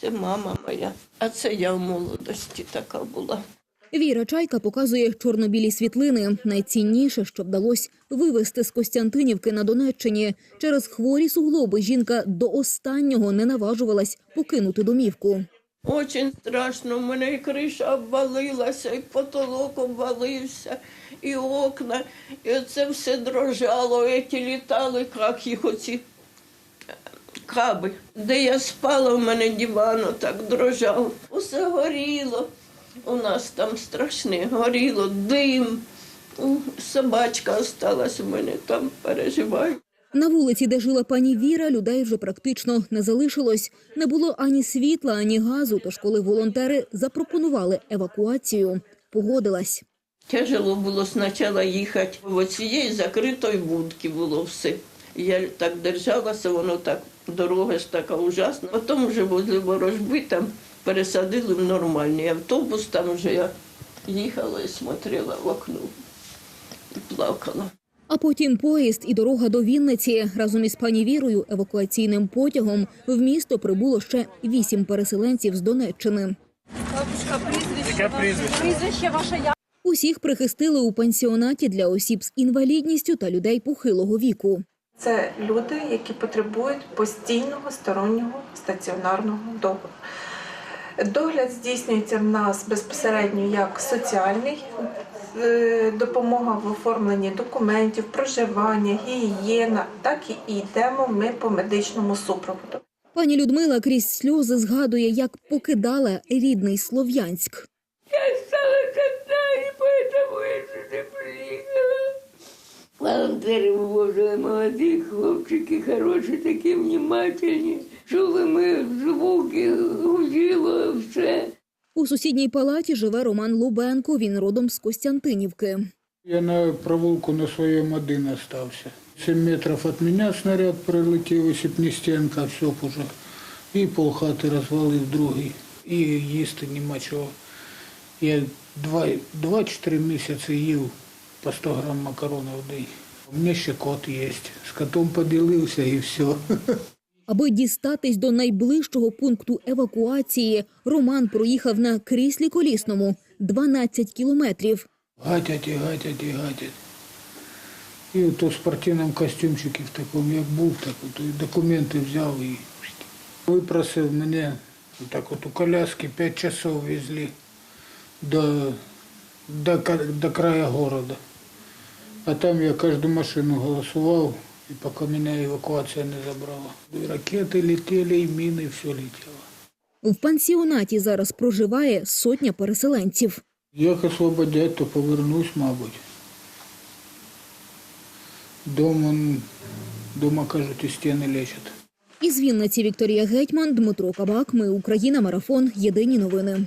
Це мама моя, а це я в молодості така була. Віра Чайка показує чорно-білі світлини. Найцінніше, що вдалося вивезти з Костянтинівки на Донеччині. Через хворі суглоби жінка до останнього не наважувалась покинути домівку. Очень страшно, у мене і криша обвалилася, і потолок обвалився, і окна, і це все дрожало, ці літали, як їх оці каби. Де я спала, у мене диван так дрожав. Усе горіло. У нас там страшне, горіло, дим. Собачка осталась у мене там, переживаю. На вулиці, де жила пані Віра, людей вже практично не залишилось. Не було ані світла, ані газу. Тож, коли волонтери запропонували евакуацію, погодилась. Тяжело було спочатку їхати. В оцієї закритої будки було все. Я так держалася, воно так, дорога ж така ужасна. Потім вже возле ворожби там пересадили в нормальний автобус, там вже я їхала і смотрела в окно і плакала. А потім поїзд і дорога до Вінниці. Разом із пані Вірою евакуаційним потягом в місто прибуло ще вісім переселенців з Донеччини. Прізвище ваше як? Усіх прихистили у пансіонаті для осіб з інвалідністю та людей похилого віку. Це люди, які потребують постійного стороннього стаціонарного догляду. Догляд здійснюється в нас безпосередньо як соціальний, е, допомога в оформленні документів, проживання, гігієна, так і йдемо ми по медичному супроводу. Пані Людмила крізь сльози згадує, як покидала рідний Слов'янськ. Волонтери вивозили молоді хлопчики, хороші, такі внимательні. Чули ми звуки, гуділо все. У сусідній палаті живе Роман Лубенко. Він родом з Костянтинівки. Я на провулку на своєму один остався. 7 метрів від мене снаряд прилетів, б не стінка, все б уже. І полхати розвалив другий. І їсти нема чого. Я два- 2-4 місяці їв по 100 грам макарони в день. У мене ще кот є. З котом поділився і все. Аби дістатись до найближчого пункту евакуації, Роман проїхав на кріслі колісному 12 кілометрів. Гатять і гатять і гатять. І от у спортивному костюмчику в такому, як був, так от і документи взяв і випросив мене так от у коляски 5 часов везли до, до, до края города. А там я кожну машину голосував, і поки мене евакуація не забрала. І ракети летіли, і міни, все летіло. В пансіонаті зараз проживає сотня переселенців. Як освободять, то повернусь, мабуть. Дома, дома кажуть, і стіни лечать. Із Вінниці Вікторія Гетьман, Дмитро Кабак. Ми Україна. Марафон. Єдині новини.